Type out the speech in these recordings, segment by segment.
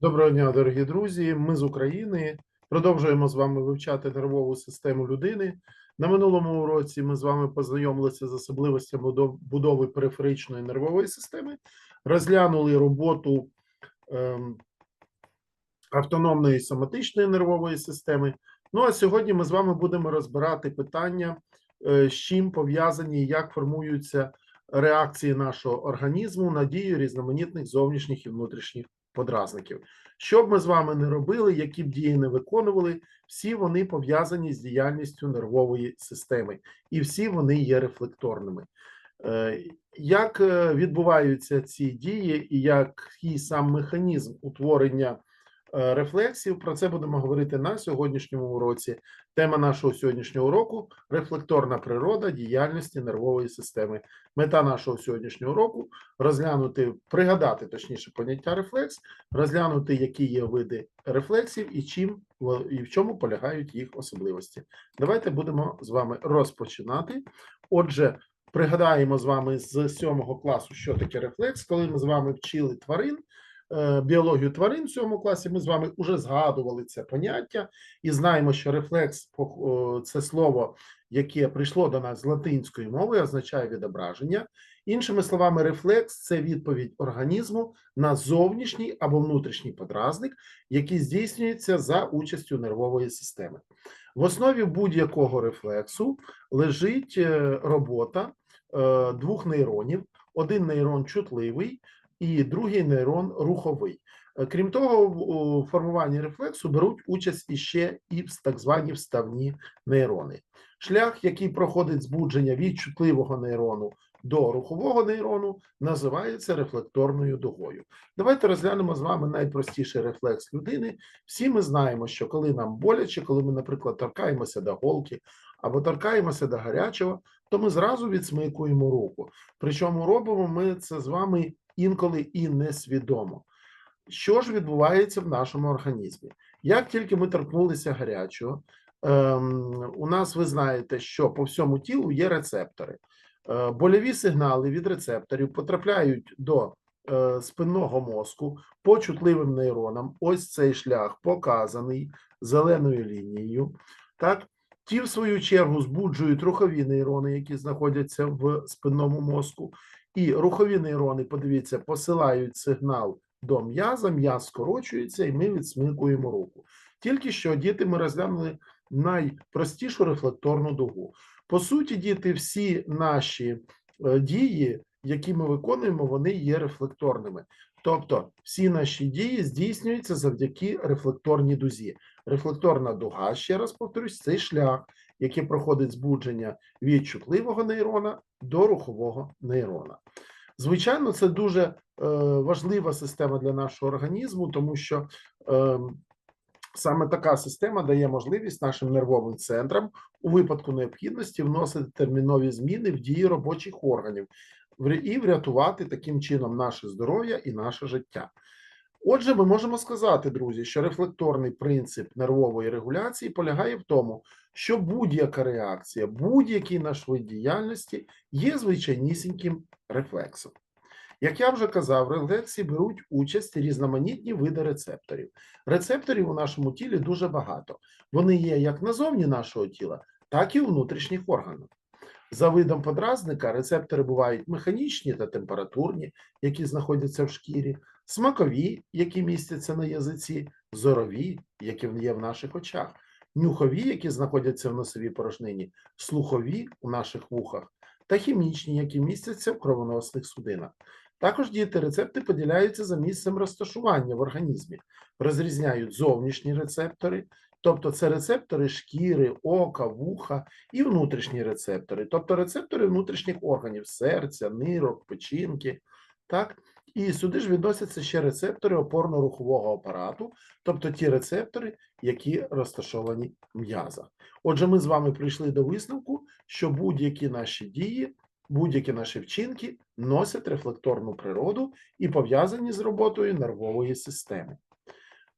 Доброго дня, дорогі друзі. Ми з України продовжуємо з вами вивчати нервову систему людини. На минулому уроці ми з вами познайомилися з особливостями будови периферичної нервової системи, розглянули роботу ем, автономної соматичної нервової системи. Ну а сьогодні ми з вами будемо розбирати питання, е, з чим пов'язані як формуються реакції нашого організму на дію різноманітних зовнішніх і внутрішніх подразників. Що б ми з вами не робили, які б дії не виконували, всі вони пов'язані з діяльністю нервової системи, і всі вони є рефлекторними. Е, Як е, відбуваються ці дії, і який сам механізм утворення рефлексів, про це будемо говорити на сьогоднішньому уроці. Тема нашого сьогоднішнього уроку рефлекторна природа діяльності нервової системи. Мета нашого сьогоднішнього уроку розглянути, пригадати точніше поняття рефлекс, розглянути, які є види рефлексів і чим і в чому полягають їх особливості. Давайте будемо з вами розпочинати. Отже, пригадаємо з вами з сьомого класу, що таке рефлекс. Коли ми з вами вчили тварин, е, біологію тварин в сьомому класі, ми з вами вже згадували це поняття і знаємо, що рефлекс це слово, яке прийшло до нас з латинської мови, означає відображення. Іншими словами, рефлекс це відповідь організму на зовнішній або внутрішній подразник, який здійснюється за участю нервової системи. В основі будь-якого рефлексу лежить е, робота е, двох нейронів: один нейрон чутливий і другий нейрон руховий. Е, Крім того, у формуванні рефлексу беруть участь іще і так звані вставні нейрони. Шлях, який проходить збудження від чутливого нейрону до рухового нейрону, називається рефлекторною дугою. Давайте розглянемо з вами найпростіший рефлекс людини. Всі ми знаємо, що коли нам боляче, коли ми, наприклад, торкаємося до голки або торкаємося до гарячого, то ми зразу відсмикуємо руку. Причому робимо ми це з вами інколи і несвідомо. Що ж відбувається в нашому організмі? Як тільки ми торкнулися гарячого, ем, у нас ви знаєте, що по всьому тілу є рецептори. Е, Больові сигнали від рецепторів потрапляють до е, спинного мозку по чутливим нейронам. Ось цей шлях показаний зеленою лінією. Так, ті, в свою чергу, збуджують рухові нейрони, які знаходяться в спинному мозку. І рухові нейрони, подивіться, посилають сигнал до м'яза, м'яз скорочується, і ми відсмикуємо руку. Тільки що діти ми розглянули найпростішу рефлекторну дугу. По суті, діти, всі наші е, дії, які ми виконуємо, вони є рефлекторними. Тобто, всі наші дії здійснюються завдяки рефлекторній дузі. Рефлекторна дуга, ще раз повторюсь, це шлях, який проходить збудження від чутливого нейрона до рухового нейрона. Звичайно, це дуже е, важлива система для нашого організму, тому що е, саме така система дає можливість нашим нервовим центрам у випадку необхідності вносити термінові зміни в дії робочих органів і врятувати таким чином наше здоров'я і наше життя. Отже, ми можемо сказати, друзі, що рефлекторний принцип нервової регуляції полягає в тому, що будь-яка реакція, будь-який наш вид діяльності є звичайнісіньким рефлексом. Як я вже казав, в рефлексі беруть участь різноманітні види рецепторів. Рецепторів у нашому тілі дуже багато. Вони є як назовні нашого тіла, так і у внутрішніх органах. За видом подразника рецептори бувають механічні та температурні, які знаходяться в шкірі, смакові, які містяться на язиці, зорові, які є в наших очах, нюхові, які знаходяться в носовій порожнині, слухові у наших вухах, та хімічні, які містяться в кровоносних судинах. Також діти рецепти поділяються за місцем розташування в організмі, розрізняють зовнішні рецептори, тобто це рецептори шкіри, ока, вуха і внутрішні рецептори, тобто рецептори внутрішніх органів серця, нирок, печінки. Так? І сюди ж відносяться ще рецептори опорно-рухового апарату, тобто ті рецептори, які розташовані в м'язах. Отже, ми з вами прийшли до висновку, що будь-які наші дії, будь-які наші вчинки носять рефлекторну природу і пов'язані з роботою нервової системи.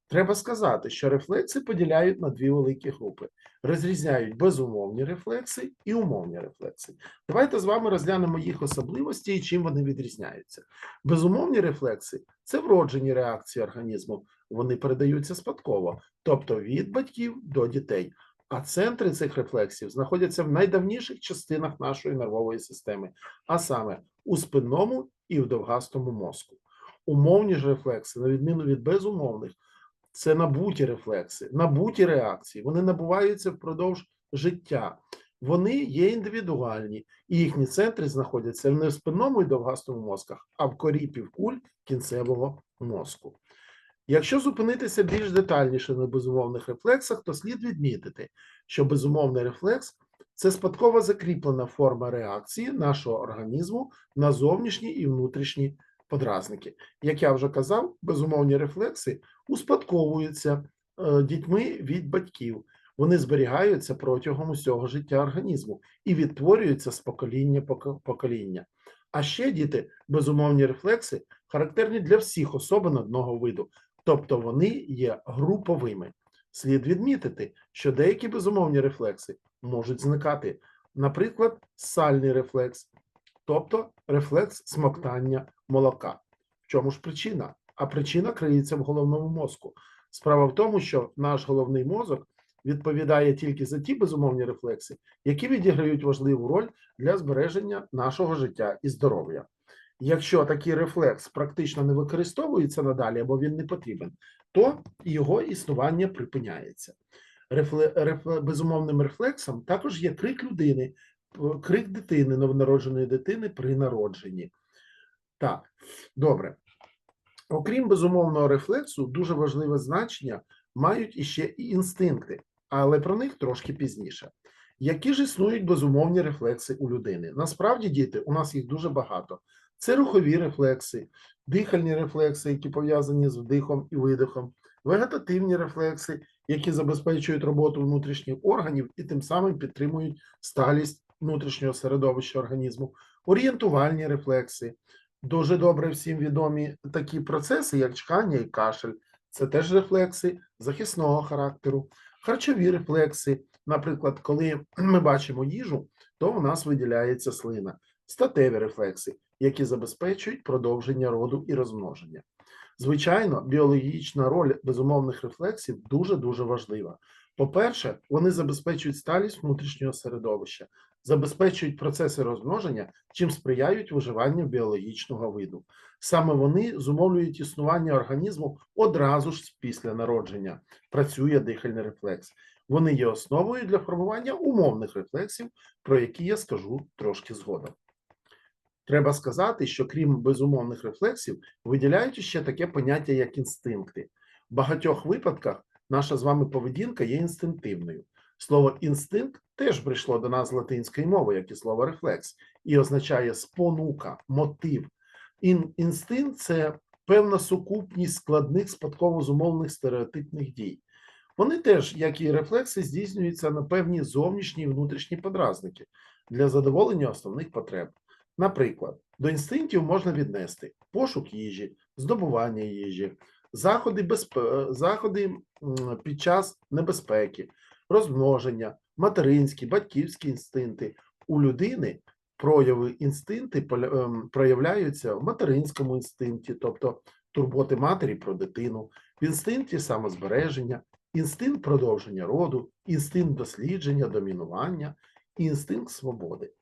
Треба сказати, що рефлекси поділяють на дві великі групи: розрізняють безумовні рефлекси і умовні рефлекси. Давайте з вами розглянемо їх особливості і чим вони відрізняються. Безумовні рефлекси це вроджені реакції організму, вони передаються спадково, тобто від батьків до дітей. А центри цих рефлексів знаходяться в найдавніших частинах нашої нервової системи, а саме у спинному і в довгастому мозку. Умовні ж рефлекси, на відміну від безумовних, це набуті рефлекси, набуті реакції. Вони набуваються впродовж життя. Вони є індивідуальні, і їхні центри знаходяться не в спинному і довгастому мозках, а в корі півкуль кінцевого мозку. Якщо зупинитися більш детальніше на безумовних рефлексах, то слід відмітити, що безумовний рефлекс це спадково закріплена форма реакції нашого організму на зовнішні і внутрішні подразники. Як я вже казав, безумовні рефлекси успадковуються е, дітьми від батьків. Вони зберігаються протягом усього життя організму і відтворюються з покоління покоління. А ще діти, безумовні рефлекси характерні для всіх особин одного виду, тобто вони є груповими. Слід відмітити, що деякі безумовні рефлекси можуть зникати, наприклад, сальний рефлекс, тобто рефлекс смоктання молока. В чому ж причина? А причина криється в головному мозку. Справа в тому, що наш головний мозок відповідає тільки за ті безумовні рефлекси, які відіграють важливу роль для збереження нашого життя і здоров'я. Якщо такий рефлекс практично не використовується надалі або він не потрібен, то його існування припиняється. Рефле, рефле, безумовним рефлексом також є крик людини, крик дитини, новонародженої дитини при народженні. Так, добре. Окрім безумовного рефлексу, дуже важливе значення мають іще і інстинкти, але про них трошки пізніше. Які ж існують безумовні рефлекси у людини? Насправді, діти, у нас їх дуже багато. Це рухові рефлекси, дихальні рефлекси, які пов'язані з вдихом і видихом, вегетативні рефлекси, які забезпечують роботу внутрішніх органів і тим самим підтримують сталість внутрішнього середовища організму, орієнтувальні рефлекси. Дуже добре всім відомі такі процеси, як чхання і кашель. Це теж рефлекси захисного характеру, харчові рефлекси. Наприклад, коли ми бачимо їжу, то у нас виділяється слина, статеві рефлекси, які забезпечують продовження роду і розмноження. Звичайно, біологічна роль безумовних рефлексів дуже дуже важлива. По-перше, вони забезпечують сталість внутрішнього середовища, забезпечують процеси розмноження, чим сприяють виживанню біологічного виду. Саме вони зумовлюють існування організму одразу ж після народження. Працює дихальний рефлекс. Вони є основою для формування умовних рефлексів, про які я скажу трошки згодом. Треба сказати, що крім безумовних рефлексів, виділяють ще таке поняття, як інстинкти. В багатьох випадках наша з вами поведінка є інстинктивною. Слово інстинкт теж прийшло до нас з латинської мови, як і слово рефлекс, і означає спонука, мотив. Ін, інстинкт це певна сукупність складних спадково зумовлених стереотипних дій. Вони теж, як і рефлекси, здійснюються на певні зовнішні і внутрішні подразники для задоволення основних потреб. Наприклад, до інстинктів можна віднести пошук їжі, здобування їжі, заходи безпе... заходи під час небезпеки, розмноження, материнські, батьківські інстинкти. У людини прояви інстинкти ем, проявляються в материнському інстинкті, тобто турботи матері про дитину, в інстинкті самозбереження, інстинкт продовження роду, інстинкт дослідження, домінування, інстинкт свободи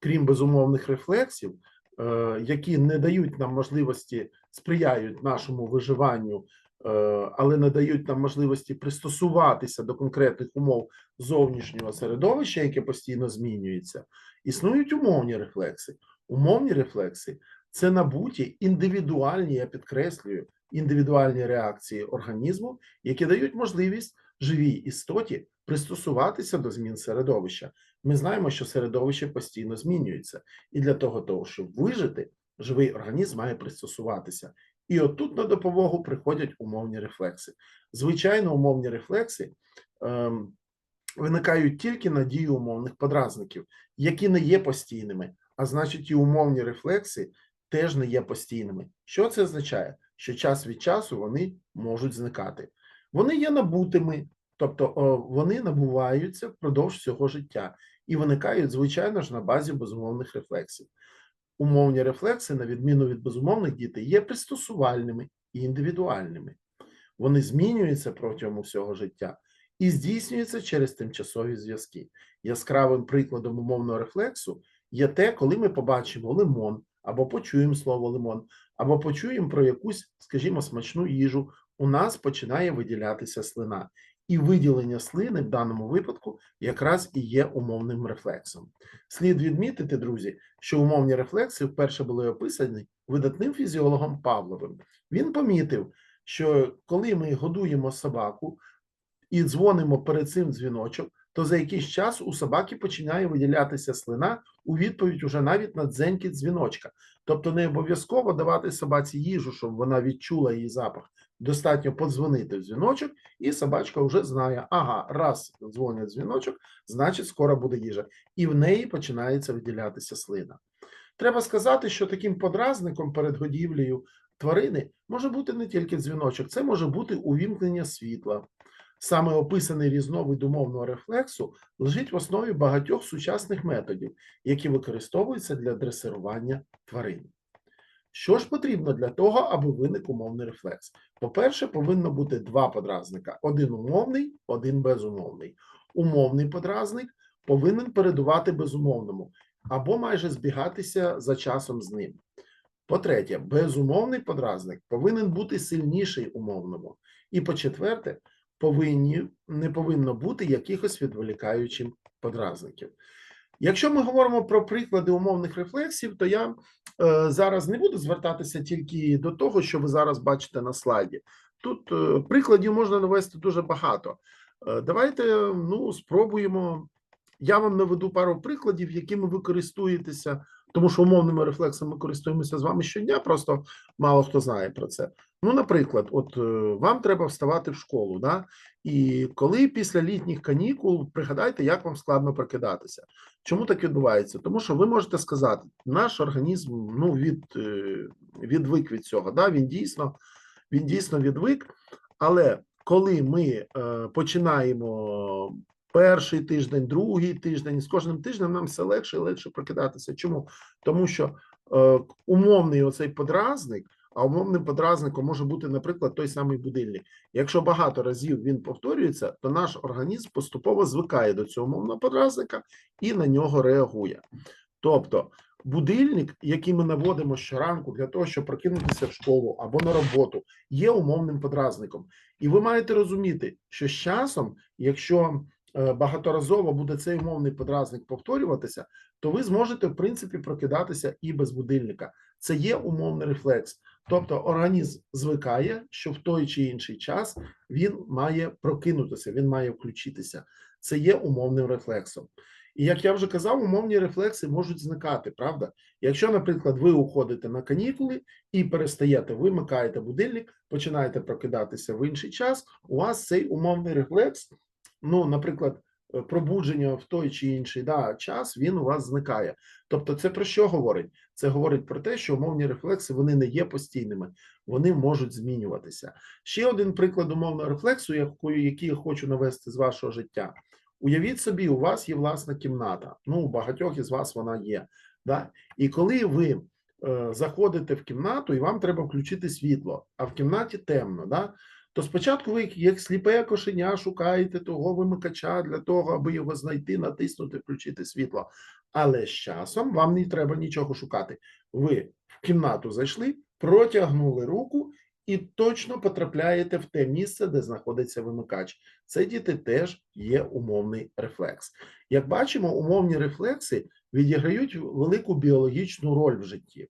крім безумовних рефлексів, е, які не дають нам можливості, сприяють нашому виживанню, але не дають нам можливості пристосуватися до конкретних умов зовнішнього середовища, яке постійно змінюється, існують умовні рефлекси. Умовні рефлекси це набуті індивідуальні, я підкреслюю, індивідуальні реакції організму, які дають можливість живій істоті пристосуватися до змін середовища. Ми знаємо, що середовище постійно змінюється, і для того, того щоб вижити, живий організм має пристосуватися. І отут на допомогу приходять умовні рефлекси. Звичайно, умовні рефлекси ем, виникають тільки на дію умовних подразників, які не є постійними, а значить, і умовні рефлекси теж не є постійними. Що це означає? що час від часу вони можуть зникати. Вони є набутими, тобто вони набуваються впродовж всього життя і виникають, звичайно ж, на базі безумовних рефлексів. Умовні рефлекси, на відміну від безумовних дітей, є пристосувальними і індивідуальними. Вони змінюються протягом усього життя і здійснюються через тимчасові зв'язки. Яскравим прикладом умовного рефлексу є те, коли ми побачимо лимон, або почуємо слово лимон, або почуємо про якусь, скажімо, смачну їжу, у нас починає виділятися слина. І виділення слини в даному випадку якраз і є умовним рефлексом. Слід відмітити, друзі, що умовні рефлекси вперше були описані видатним фізіологом Павловим. Він помітив, що коли ми годуємо собаку і дзвонимо перед цим дзвіночок, то за якийсь час у собаки починає виділятися слина у відповідь уже навіть на дзенькіт дзвіночка. Тобто не обов'язково давати собаці їжу, щоб вона відчула її запах. Достатньо подзвонити в дзвіночок, і собачка вже знає, ага, раз дзвонять дзвіночок, значить скоро буде їжа. І в неї починається виділятися слина. Треба сказати, що таким подразником перед годівлею тварини може бути не тільки дзвіночок, це може бути увімкнення світла. Саме описаний різновид умовного рефлексу лежить в основі багатьох сучасних методів, які використовуються для дресирування тварин. Що ж потрібно для того, аби виник умовний рефлекс? По-перше, повинно бути два подразника: один умовний, один безумовний. Умовний подразник повинен передувати безумовному або майже збігатися за часом з ним. По-третє, безумовний подразник повинен бути сильніший умовному. І по-четверте, повинні, не повинно бути якихось відволікаючих подразників. Якщо ми говоримо про приклади умовних рефлексів, то я е, зараз не буду звертатися тільки до того, що ви зараз бачите на слайді. Тут е, прикладів можна навести дуже багато. Е, давайте ну, спробуємо. Я вам наведу пару прикладів, якими ви користуєтеся, тому що умовними рефлексами користуємося з вами щодня, просто мало хто знає про це. Ну, наприклад, от е, вам треба вставати в школу, да? і коли після літніх канікул пригадайте, як вам складно прокидатися. Чому так відбувається? Тому що ви можете сказати, наш організм ну, від, е, відвик від цього. Да? Він дійсно він дійсно відвик, але коли ми е, починаємо перший тиждень, другий тиждень, з кожним тижнем нам все легше і легше прокидатися. Чому? Тому що умовний оцей подразник, а умовним подразником може бути, наприклад, той самий будильник. Якщо багато разів він повторюється, то наш організм поступово звикає до цього умовного подразника і на нього реагує. Тобто, будильник, який ми наводимо щоранку для того, щоб прокинутися в школу або на роботу, є умовним подразником. І ви маєте розуміти, що з часом, якщо е, багаторазово буде цей умовний подразник повторюватися, то ви зможете в принципі прокидатися і без будильника. Це є умовний рефлекс. Тобто організм звикає, що в той чи інший час він має прокинутися, він має включитися. Це є умовним рефлексом. І як я вже казав, умовні рефлекси можуть зникати, правда? Якщо, наприклад, ви уходите на канікули і перестаєте, вимикаєте будильник, починаєте прокидатися в інший час, у вас цей умовний рефлекс, ну, наприклад, пробудження в той чи інший да, час, він у вас зникає. Тобто, це про що говорить? Це говорить про те, що умовні рефлекси вони не є постійними, вони можуть змінюватися. Ще один приклад умовного рефлексу, який я хочу навести з вашого життя. Уявіть собі, у вас є власна кімната. Ну, у багатьох із вас вона є. Да? І коли ви е, заходите в кімнату, і вам треба включити світло, а в кімнаті темно, да? То спочатку ви, як сліпе кошеня, шукаєте того вимикача для того, аби його знайти, натиснути, включити світло. Але з часом вам не треба нічого шукати. Ви в кімнату зайшли, протягнули руку і точно потрапляєте в те місце, де знаходиться вимикач. Це діти теж є умовний рефлекс. Як бачимо, умовні рефлекси відіграють велику біологічну роль в житті.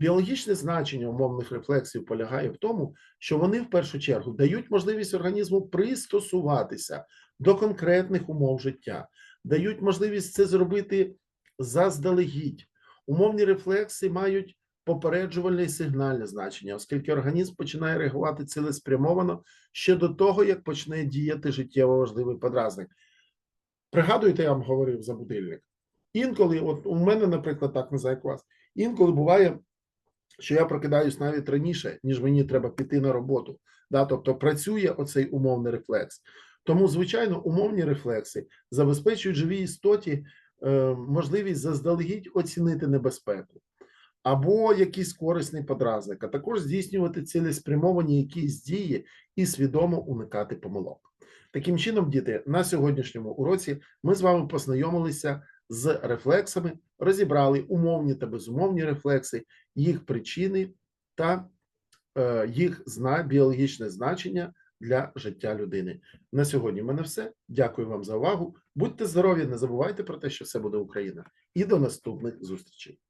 Біологічне значення умовних рефлексів полягає в тому, що вони в першу чергу дають можливість організму пристосуватися до конкретних умов життя, дають можливість це зробити заздалегідь. Умовні рефлекси мають попереджувальне і сигнальне значення, оскільки організм починає реагувати цілеспрямовано ще до того, як почне діяти життєво важливий подразник. Пригадуєте, я вам говорив за будильник. Інколи, от у мене, наприклад, так як вас, інколи буває, що я прокидаюсь навіть раніше, ніж мені треба піти на роботу. Да? Тобто працює оцей умовний рефлекс. Тому, звичайно, умовні рефлекси забезпечують живій істоті е, можливість заздалегідь оцінити небезпеку або якийсь корисний подразник, а також здійснювати цілеспрямовані якісь дії і свідомо уникати помилок. Таким чином, діти, на сьогоднішньому уроці ми з вами познайомилися з рефлексами, розібрали умовні та безумовні рефлекси, їх причини та е, їх зна, біологічне значення для життя людини. На сьогодні в мене все. Дякую вам за увагу. Будьте здорові, не забувайте про те, що все буде Україна. І до наступних зустрічей.